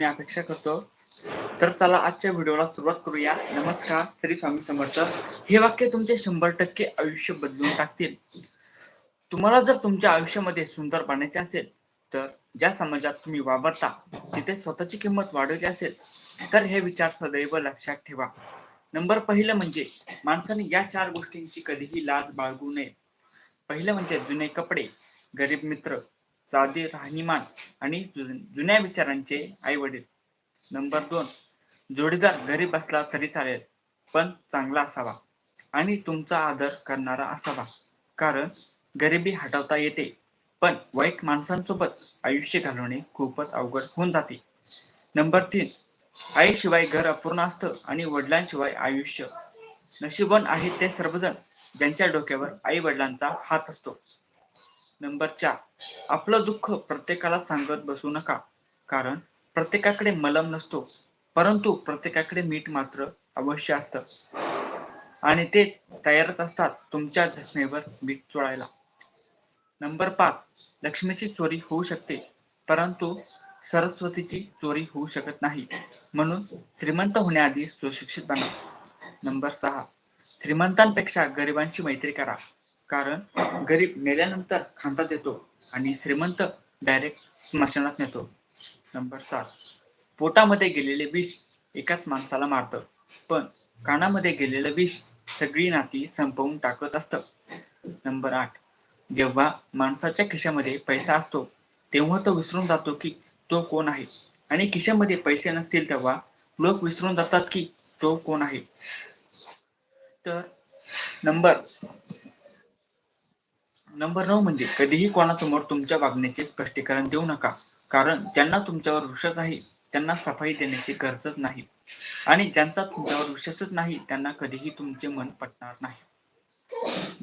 मी अपेक्षा करतो. तर चला आजच्या व्हिडिओला सुरुवात करूया. नमस्कार श्री स्वामी समर्थ. हे वाक्य तुमचे शंभर टक्के आयुष्य बदलून टाकतील. तुम्हाला जर तुमच्या आयुष्यामध्ये सुंदर बनायचे असेल तर ज्या समाजात तुम्ही वावरता तिथे स्वतःची किंमत वाढवली असेल तर हे विचार सदैव लक्षात ठेवा. नंबर पहिलं म्हणजे माणसाने या चार गोष्टींची कधीही लाज बाळगू नये. पहिलं म्हणजे जुने कपडे गरीब मित्र साधे राहणीमान आणि जुन्या विचारांचे आई वडील नंबर दोन जोडीदार घरी बसला तरी चालेल पण चांगला असावा आणि तुमचा आदर करणारा असावा. कारण गरिबी हटवता येते पण वाईट माणसांसोबत आयुष्य घालवणे खूपच अवघड होऊन जाते. नंबर तीन आईशिवाय घर अपूर्ण असतं आणि वडिलांशिवाय आयुष्य नशीबन आहेत ते सर्वजण ज्यांच्या डोक्यावर आई वडिलांचा हात असतो. नंबर चार. आपलं दुःख प्रत्येकाला सांगत बसू नका. कारण प्रत्येकाकडे मलम नसतो. परंतु प्रत्येकाकडे मीठ मात्र अवश्य असतं. आणि ते तयारच असतात तुमच्या जखमेवर मीठ चोळायला. नंबर पाच. लक्ष्मीची चोरी होऊ शकते. परंतु सरस्वतीची चोरी होऊ शकत नाही. म्हणून श्रीमंत होण्याआधी सुशिक्षित बना. नंबर सहा. श्रीमंतांपेक्षा गरिबांची मैत्री करा. कारण गरीब मेल्यानंतर खांदा येतो आणि श्रीमंत डायरेक्ट स्मशानात नेतो. नंबर सात. पोटामध्ये गेलेले विष एकाच माणसाला मारतं. पण कानामध्ये गेलेलं विष सगळी नाती संपवून टाकत असतं. नंबर आठ. जेव्हा माणसाच्या खिशामध्ये पैसा असतो तेव्हा तो विसरून जातो की तो कोण आहे? आणि खिशामध्ये पैसे नसतील तेव्हा लोक विसरून जातात की तो कोण आहे? तर नंबर नंबर नऊ म्हणजे कधीही कोणासमोर तुमच्या वागण्याचे स्पष्टीकरण देऊ नका. कारण ज्यांना तुमच्यावर विश्वास आहे त्यांना सफाई देण्याची गरजच नाही. आणि ज्यांचा तुमच्यावर विश्वासच नाही त्यांना कधीही तुमचे मन पटणार नाही.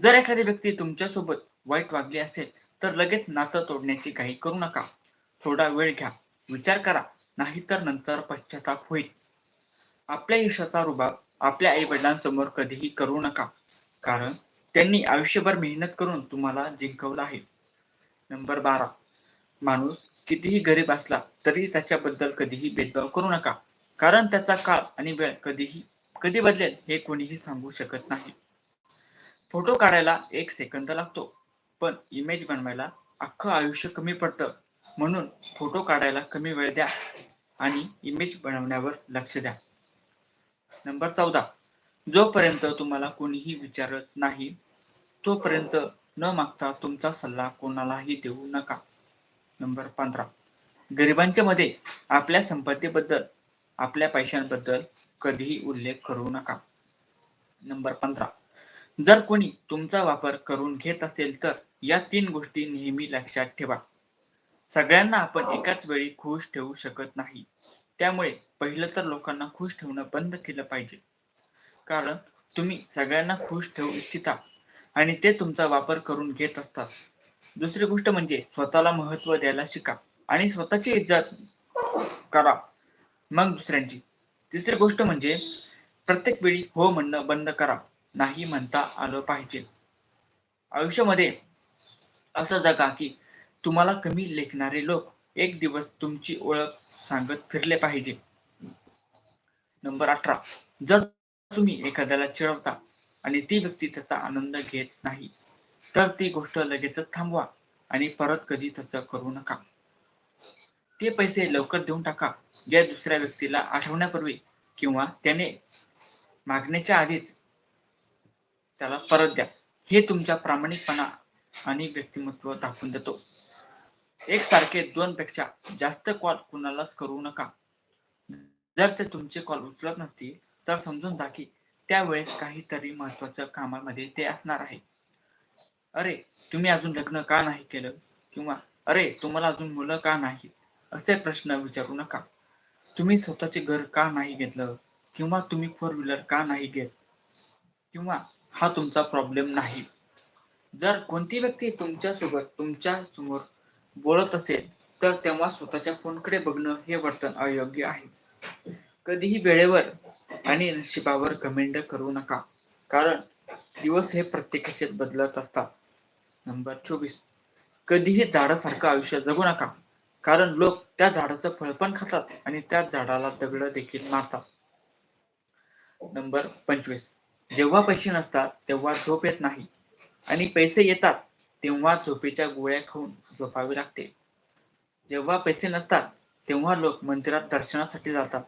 जर एखादी व्यक्ती तुमच्यासोबत वाईट वागली असेल तर लगेच नातं तोडण्याची घाई करू नका. थोडा वेळ घ्या. विचार करा. नाहीतर नंतर पश्चाताप होईल. आपल्या यशाचा रुबाब आपल्या आई वडिलांसमोर कधीही करू नका. कारण त्यांनी आयुष्यभर मेहनत करून तुम्हाला जिंकवलं आहे. नंबर बारा. माणूस कितीही गरीब असला तरी त्याच्याबद्दल कधीही भेदभाव करू नका. कारण त्याचा काळ आणि वेळ कधीही कधी बदलेल हे कोणीही सांगू शकत नाही. फोटो काढायला एक सेकंद लागतो पण इमेज बनवायला अख्खं आयुष्य कमी पडतं. म्हणून फोटो काढायला कमी वेळ द्या आणि इमेज बनवण्यावर लक्ष द्या. नंबर चौदा. जोपर्यंत तुम्हाला कोणीही विचारत नाही तोपर्यंत न मागता तुमचा सल्ला कोणालाही देऊ नका. नंबर पंधरा. गरिबांच्या मध्ये आपल्या संपत्तीबद्दल आपल्या पैशांबद्दल कधीही उल्लेख करू नका. नंबर पंधरा. जर कोणी तुमचा वापर करून घेत असेल तर या तीन गोष्टी नेहमी लक्षात ठेवा. सगळ्यांना आपण एकाच वेळी खुश ठेवू शकत नाही. त्यामुळे पहिलं तर लोकांना खुश ठेवणं बंद केलं पाहिजे. कारण तुम्ही सगळ्यांना खुश ठेवू इच्छिता. आणि ते तुमचा वापर करून घेत असतात. दुसरी गोष्ट म्हणजे स्वतःला महत्त्व द्यायला शिका आणि स्वतःची इज्जत करा. मग दुसऱ्यांची. तिसरी गोष्ट म्हणजे प्रत्येक वेळी हो म्हणणं बंद करा. नाही म्हणता आलं पाहिजे. आयुष्यामध्ये असं जगा की तुम्हाला कमी लेखणारे लोक एक दिवस तुमची ओळख सांगत फिरले पाहिजे. नंबर अठरा. जर तुम्ही एखाद्याला चिडवता आणि ती व्यक्ती त्याचा आनंद घेत नाही. तर ती गोष्ट लगेचच थांबवा आणि परत कधी तसं करू नका. ते पैसे लवकर देऊन टाका. ज्या दुसऱ्या व्यक्तीला आठवण्यापूर्वी किंवा त्याने मागण्याच्या आधीच त्याला परत द्या. हे तुमच्या प्रामाणिकपणा आणि व्यक्तिमत्व दाखवून देतो. एक सारखे दोन पेक्षा जास्त कॉल कुणालाच करू नका. जर ते तुमचे कॉल उचलत नसतील तर समजून जा की त्यावेळेस काहीतरी महत्वाचं कामामध्ये ते असणार आहे. अरे तुम्ही अजून लग्न का नाही केलं? किंवा अरे तुम्हाला अजून मुलं का नाही असे प्रश्न विचारू नका. तुम्ही स्वतःचे घर का नाही घेतलं? किंवा तुम्ही फोर व्हीलर का नाही घेत? किंवा हा तुमचा प्रॉब्लेम नाही. जर कोणती व्यक्ती तुमच्यासोबत तुमच्यासमोर बोलत असेल तर तेव्हा स्वतःच्या फोनकडे बघणं हे वर्तन अयोग्य आहे. कधीही वेळेवर आणि नशिबावर कमेंट करू नका. कारण दिवस हे प्रत्येकाचे बदलत असतात. नंबर चोवीस. कधीही झाडासारखं आयुष्य जगू नका. कारण लोक त्या झाडाचं फळ पण खातात आणि त्या झाडाला दगड देखील मारतात. नंबर पंचवीस. जेव्हा पैसे नसतात तेव्हा झोप येत नाही. आणि पैसे येतात तेव्हा झोपेच्या गोळ्या खाऊन झोपावे लागते. जेव्हा पैसे नसतात तेव्हा लोक मंदिरात दर्शनासाठी जातात.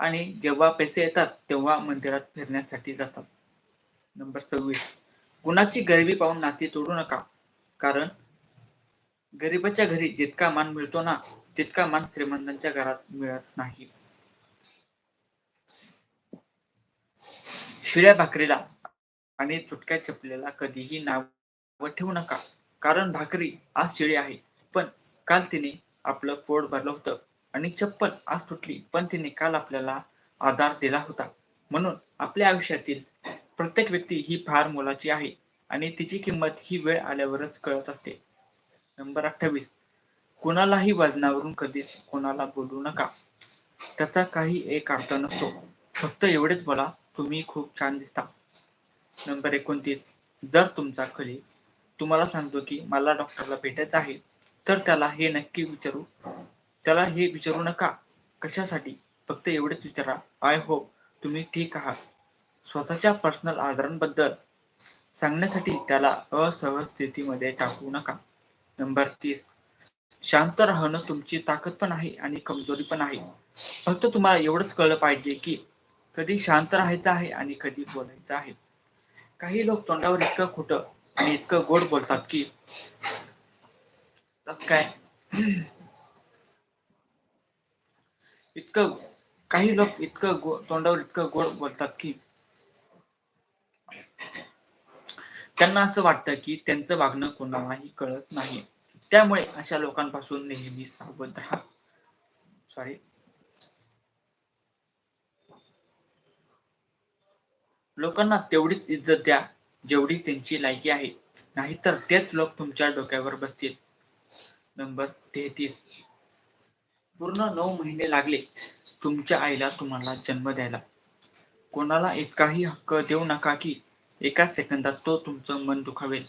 आणि जेव्हा पैसे येतात तेव्हा मंदिरात फिरण्यासाठी जातात. नंबर सव्वीस. कुणाची गरिबी पाहून नाती तोडू नका. कारण गरीबाच्या घरी जितका मान मिळतो ना तितका मान श्रीमंतांच्या घरात मिळत नाही. शिळ्या भाकरीला आणि तुटक्या चपलेला कधीही नाव ठेवू नका. कारण भाकरी आज शिळी आहे पण काल तिने आपलं पोट भरलं होतं. आणि चप्पल आज तुटली पण तिने काल आपल्याला आधार दिला होता. म्हणून आपल्या आयुष्यातील प्रत्येक व्यक्ती ही फार मोलाची आहे आणि तिची किंमत ही वेळ आल्यावरच कळत असते. नंबर अठ्ठावीस. कुणालाही वजनावरून कधीच कोणाला बोलू नका. त्याचा काही एक अर्थ नसतो. फक्त एवढेच बोला तुम्ही खूप छान दिसता. नंबर एकोणतीस. जर तुमचा खली तुम्हाला सांगतो की मला डॉक्टरला भेटायचं आहे तर त्याला हे नक्की विचारू. त्याला हे विचारू नका. कशासाठी? फक्त एवढेच विचारा. आय होप तुम्ही ठीक आहात. स्वतःच्या पर्सनल आजारांबद्दल सांगण्यासाठी त्याला असहज स्थितीमध्ये टाकू नका. नंबर तीस. शांत राहणं तुमची ताकद पण आहे आणि कमजोरी पण आहे. फक्त तुम्हाला एवढंच कळलं पाहिजे की कधी शांत राहायचं आहे आणि कधी बोलायचं आहे. काही लोक तोंडावर इतकं खोटं आणि इतकं गोड बोलतात की काय? इतकं काही लोक इतकं तोंडावर इतकं गोड बोलतात की त्यांना असं वाटतं की त्यांचं वागणं कोणालाही कळत नाही. त्यामुळे अशा लोकांपासून नेहमी सावध राहा. सॉरी लोकांना तेवढीच इज्जत द्या जेवढी त्यांची लायकी आहे. नाहीतर तेच लोक तुमच्या डोक्यावर बसतील. नंबर तेहतीस. पूर्ण नऊ महिने लागले तुमच्या आईला तुम्हाला जन्म द्यायला. कोणाला इतकाही हक्क देऊ नका की एका सेकंदात तो तुमचं मन दुखावेल.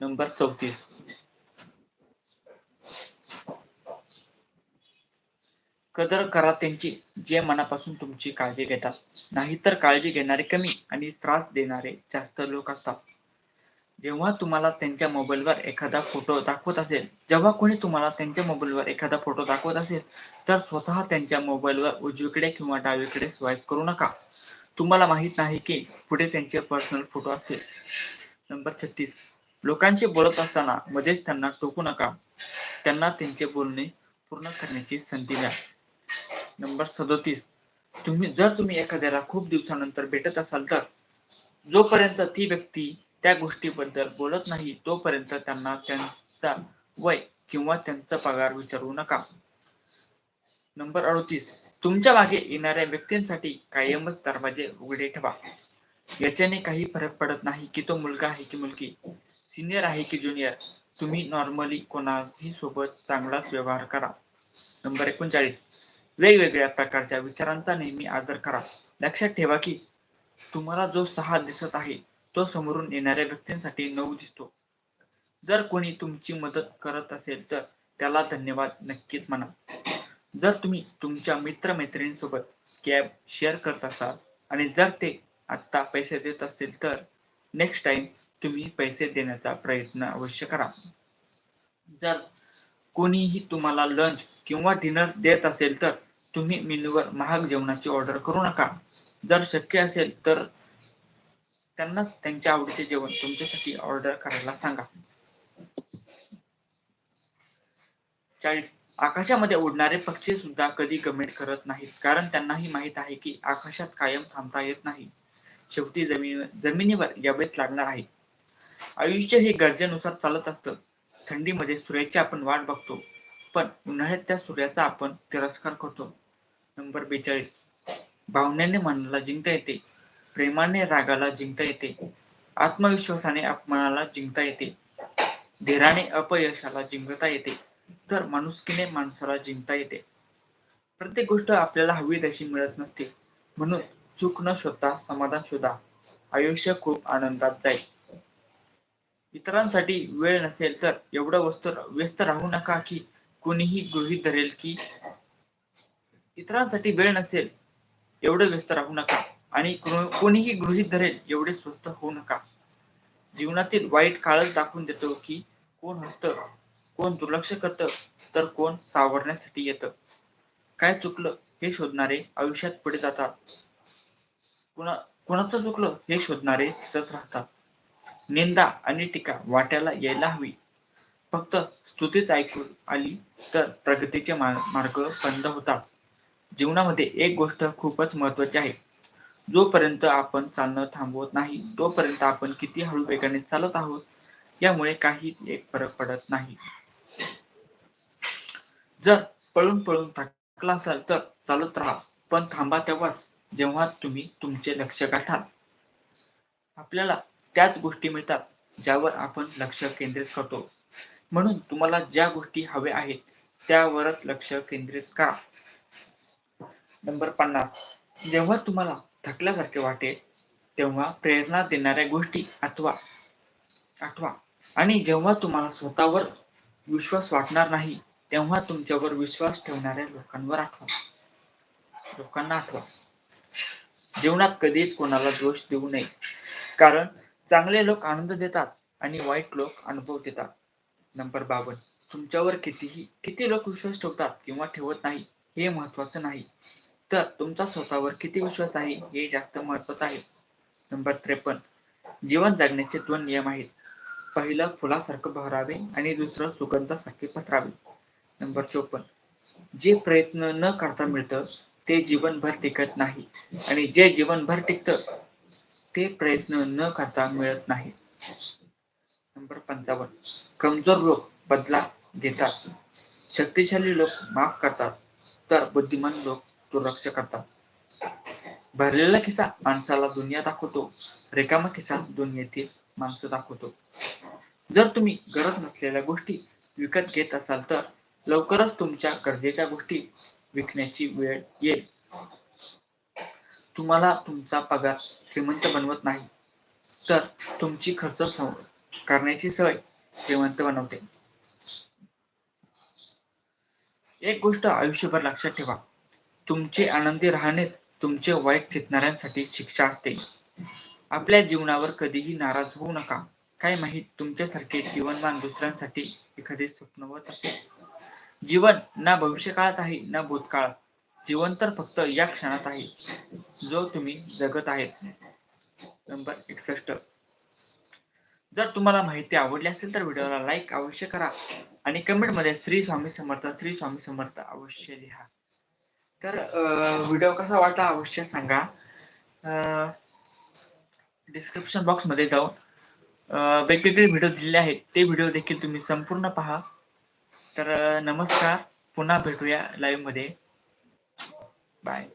नंबर चौतीस. कदर करा त्यांची जे मनापासून तुमची काळजी घेतात. नाहीतर काळजी घेणारे कमी आणि त्रास देणारे जास्त लोक असतात. जेव्हा तुम्हाला त्यांच्या मोबाईलवर एखादा फोटो दाखवत असेल जेव्हा कोणी तुम्हाला त्यांच्या मोबाईलवर एखादा फोटो दाखवत असेल तर स्वतः त्यांच्या मोबाईलवर उजवीकडे किंवा डावीकडे स्वाईप करू नका. तुम्हाला माहीत नाही की पुढे त्यांचे पर्सनल फोटो असतील. नंबर छत्तीस. लोकांशी बोलत असताना मध्येच त्यांना टोकू नका. त्यांना त्यांचे बोलणे पूर्ण करण्याची संधी द्या. नंबर सदोतीस. तुम्ही जर तुम्ही एखाद्याला खूप दिवसानंतर भेटत असाल तर जोपर्यंत ती व्यक्ती त्या गोष्टीबद्दल बोलत नाही तोपर्यंत त्यांना त्यांचा वय किंवा त्यांचा पगार विचारू नका. नंबर अडतीस. तुमच्या मागे येणाऱ्या व्यक्तींसाठी कायमच दरवाजे उघडे ठेवा. याच्याने काही फरक पडत नाही की तो मुलगा आहे की मुलगी. सिनियर आहे की ज्युनियर तुम्ही नॉर्मली कोणाही सोबत चांगलाच व्यवहार करा. नंबर एकोणचाळीस. वेगवेगळ्या प्रकारच्या विचारांचा नेहमी आदर करा. लक्षात ठेवा की तुम्हाला जो सहा दिसत आहे तो समोरून येणाऱ्या व्यक्तींसाठी नऊ दिसतो. जर कोणी तुमची मदत करत असेल तर त्याला धन्यवाद नक्कीच म्हणा. जर तुम्ही तुमच्या मित्रमैत्रिणींसोबत कॅब शेअर करत असाल आणि जर ते आत्ता पैसे देत असतील तर नेक्स्ट टाइम तुम्ही पैसे देण्याचा प्रयत्न अवश्य करा. जर कोणीही तुम्हाला लंच किंवा डिनर देत असेल तर तुम्ही मेनूवर महाग जेवणाची ऑर्डर करू नका. जर शक्य असेल तर त्यांनाच त्यांच्या आवडीचे जेवण तुमच्यासाठी ऑर्डर करायला सांगा. चाळीस. आकाशामध्ये उडणारे पक्षी सुद्धा कधी कमेंट करत नाहीत कारण त्यांनाही माहीत आहे की आकाशात कायम थांबता येत नाही. शेवटी जमीन जमिनीवर यावेळेस लागणार आहे. आयुष्य हे गरजेनुसार चालत असतं. थंडीमध्ये सूर्याची आपण वाट बघतो पण उन्हाळ्यात त्या सूर्याचा आपण तिरस्कार करतो. नंबर बेचाळीस. भावनेने मनाला जिंकता येते. प्रेमाने रागाला जिंकता येते. आत्मविश्वासाने अपमानाला जिंकता येते. धीराने अपयशाला जिंकता येते. तर माणुसकीने माणसाला जिंकता येते. प्रत्येक गोष्ट आपल्याला हवी तशी मिळत नसते. म्हणून चूक न शोधता समाधान शोधा. आयुष्य खूप आनंदात जाईल. इतरांसाठी वेळ नसेल तर एवढं वस्त व्यस्त राहू नका की कोणीही गृहीत धरेल की इतरांसाठी वेळ नसेल. एवढं व्यस्त राहू नका. आणि कोणीही गृहीत धरेल एवढे स्वस्त होऊ नका. जीवनातील वाईट काळच दाखवून देतो की कोण हसत कोण दुर्लक्ष करत तर कोण सावरण्यासाठी येतं. काय चुकलं हे शोधणारे आयुष्यात पुढे जातात. कुणा कुणाचं चुकलं हे शोधणारे तिथंच राहतात. निंदा आणि टीका वाट्याला यायला हवी. फक्त स्तुतीच ऐकून आली तर प्रगतीचे मार्ग बंद होतात. जीवनामध्ये एक गोष्ट खूपच महत्वाची आहे. जोपर्यंत आपण चालणं थांबवत नाही तोपर्यंत आपण किती हळू वेगाने चालत आहोत यामुळे काही एक फरक पडत नाही. जर पळून पळून थकला असाल तर चालत राहा पण थांबा तेव्हा जेव्हा तुम्ही तुमचे लक्ष गाठाल. आपल्याला त्याच गोष्टी मिळतात ज्यावर आपण लक्ष केंद्रित करतो. म्हणून तुम्हाला ज्या गोष्टी हव्या आहेत त्यावरच लक्ष केंद्रित करा. नंबर पन्नास. जेव्हा तुम्हाला थकल्यासारखे वाटेल तेव्हा प्रेरणा देणाऱ्या गोष्टी आठवा. आठवा. आणि जेव्हा तुम्हाला स्वतःवर विश्वास वाटणार नाही तेव्हा तुमच्यावर विश्वास ठेवणाऱ्या लोकांवर आठवा. लोकांना आठवा. जीवनात कधीच कोणाला दोष देऊ नये. कारण चांगले लोक आनंद देतात आणि वाईट लोक अनुभव देतात. नंबर बावन. तुमच्यावर कितीही किती लोक विश्वास ठेवतात किंवा ठेवत नाही हे महत्वाचं नाही. तर तुमचा स्वतःवर किती विश्वास आहे हे जास्त महत्वाचं आहे. नंबर त्रेपन्न. जीवन जगण्याचे दोन नियम आहेत. पहिलं फुलासारखं बहरावे आणि दुसरं सुगंधासारखे पसरावे. नंबर चोपन्न. जे प्रयत्न न करता मिळतं ते जीवनभर टिकत नाही. आणि जे जीवनभर टिकतं ते प्रयत्न न करता मिळत नाही. नंबर पंचावन्न. कमजोर लोक बदला घेतात शक्तिशाली लोक माफ करतात. तर बुद्धिमान लोक रक्ष करतात भरलेला किस्सा माणसाला दुनिया दाखवतो. रिकामा किस्सा दुनियेतील माणसं दाखवतो. जर तुम्ही गरज नसलेल्या गोष्टी विकत घेत असाल तर लवकरच तुमच्या गरजेच्या गोष्टी विकण्याची वेळ येईल. तुम्हाला तुमचा पगार श्रीमंत बनवत नाही तर तुमची खर्च करण्याची सवय श्रीमंत बनवते. एक गोष्ट आयुष्यभर लक्षात ठेवा. तुमचे आनंदी राहणे तुमचे वाईट चिंतणाऱ्यांसाठी शिक्षा असते. आपल्या जीवनावर कधीही नाराज होऊ नका. काय माहीत तुमच्यासारखे जीवनमान दुसऱ्यांसाठी एखादे स्वप्नवत असेल. जीवन ना भविष्यकाळात आहे ना भूतकाळ जीवन तर फक्त या क्षणात आहे जो तुम्ही जगत आहेत. नंबर एकसष्ट. जर तुम्हाला माहिती आवडली असेल तर व्हिडिओला लाईक अवश्य करा आणि कमेंटमध्ये श्री स्वामी समर्थ श्री स्वामी समर्थ अवश्य लिहा. तर व्हिडिओ कसा वाटला अवश्य सांगा. डिस्क्रिप्शन बॉक्समध्ये जाऊन वेगवेगळे व्हिडिओ दिलेले आहेत. ते व्हिडिओ देखील तुम्ही संपूर्ण पहा. तर नमस्कार. पुन्हा भेटूया लाईव्हमध्ये. बाय